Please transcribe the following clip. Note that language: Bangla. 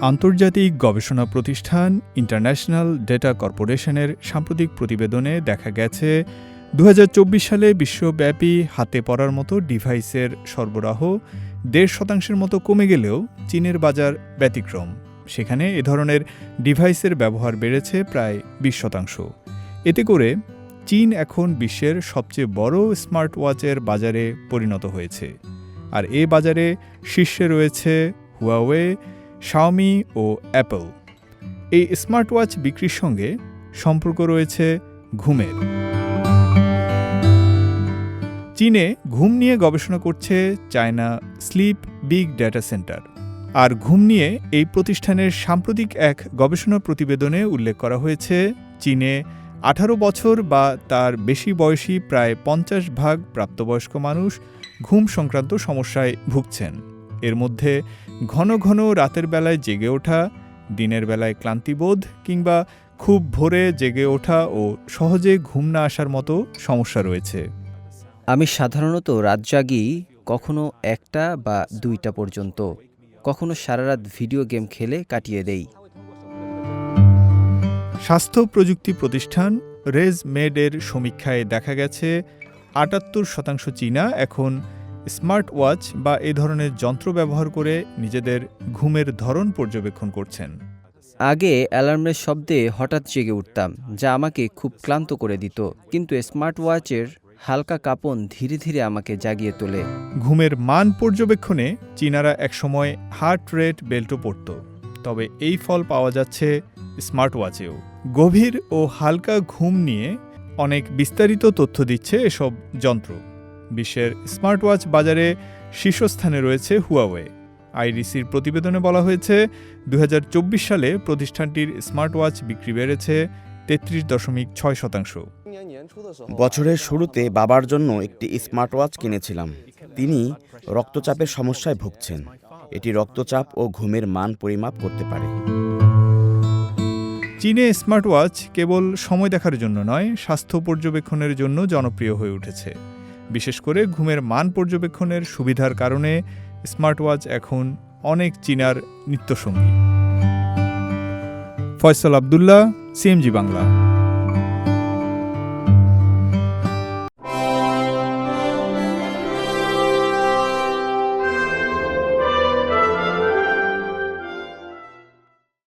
আন্তর্জাতিক গবেষণা প্রতিষ্ঠান ইন্টারন্যাশনাল ডেটা কর্পোরেশনের সাম্প্রতিক প্রতিবেদনে দেখা গেছে দু হাজার চব্বিশ সালে বিশ্বব্যাপী হাতে পড়ার মতো ডিভাইসের সরবরাহ দেড় শতাংশের মতো কমে গেলেও চীনের বাজার ব্যতিক্রম। সেখানে এ ধরনের ডিভাইসের ব্যবহার বেড়েছে প্রায় বিশ শতাংশ। এতে করে চীন এখন বিশ্বের সবচেয়ে বড় স্মার্ট ওয়াচের বাজারে পরিণত হয়েছে। আর এ বাজারে শীর্ষে রয়েছে হুয়াওয়ে শাওমি ও অ্যাপল এই স্মার্ট ওয়াচ বিক্রির সঙ্গে সম্পর্ক রয়েছে ঘুমের। চীনে ঘুম নিয়ে গবেষণা করছে China sleep big data centre আর ঘুম নিয়ে এই প্রতিষ্ঠানের সাম্প্রতিক এক গবেষণা প্রতিবেদনে উল্লেখ করা হয়েছে চীনে আঠারো বছর বা তার বেশি বয়সী প্রায় পঞ্চাশ ভাগ প্রাপ্তবয়স্ক মানুষ ঘুম সংক্রান্ত সমস্যায় ভুগছেন। এর মধ্যে ঘন ঘন রাতের বেলায় জেগে ওঠা দিনের বেলায় ক্লান্তিবোধ কিংবা খুব ভোরে জেগে ওঠা ও সহজে ঘুম না আসার মতো সমস্যা রয়েছে। আমি সাধারণত রাত জাগি কখনো একটা বা দুইটা পর্যন্ত। কখনো সারা রাত ভিডিও গেম খেলে কাটিয়ে দেই। স্বাস্থ্য প্রযুক্তি প্রতিষ্ঠান রেজ মেডের সমীক্ষায় দেখা গেছে আটাত্তর শতাংশ চীনা এখন স্মার্ট ওয়াচ বা এ ধরনের যন্ত্র ব্যবহার করে নিজেদের ঘুমের ধরন পর্যবেক্ষণ করছেন। আগে অ্যালার্মের শব্দে হঠাৎ জেগে উঠতাম যা আমাকে খুব ক্লান্ত করে দিত। কিন্তু স্মার্ট ওয়াচের হালকা কাঁপন ধীরে ধীরে আমাকে জাগিয়ে তোলে। ঘুমের মান পর্যবেক্ষণে চীনারা একসময় হার্ট রেট বেল্টও পরত তবে এই ফল পাওয়া যাচ্ছে স্মার্ট ওয়াচেও গভীর ও হালকা ঘুম নিয়ে অনেক বিস্তারিত তথ্য দিচ্ছে এসব যন্ত্র। বিশ্বের স্মার্ট ওয়াচ বাজারে শীর্ষস্থানে রয়েছে হুয়াওয়ে। আইডিসির প্রতিবেদনে বলা হয়েছে দুই হাজার চব্বিশ সালে প্রতিষ্ঠানটির স্মার্ট ওয়াচ বিক্রি বেড়েছে তেত্রিশ দশমিক ছয় শতাংশ। বছরের শুরুতে বাবার জন্য একটি স্মার্ট ওয়াচ কিনেছিলাম। তিনি রক্তচাপের সমস্যায় ভুগছেন। এটি রক্তচাপ ও ঘুমের মান পরিমাপ করতে পারে। চীনে স্মার্ট ওয়াচ কেবল সময় দেখার জন্য নয় স্বাস্থ্য পর্যবেক্ষণের জন্য জনপ্রিয় হয়ে উঠেছে। বিশেষ করে ঘুমের মান পর্যবেক্ষণের সুবিধার কারণে স্মার্ট ওয়াচ এখন অনেক চীনার নিত্যসঙ্গী। ফয়সল আবদুল্লাহ, সিএমজি বাংলা।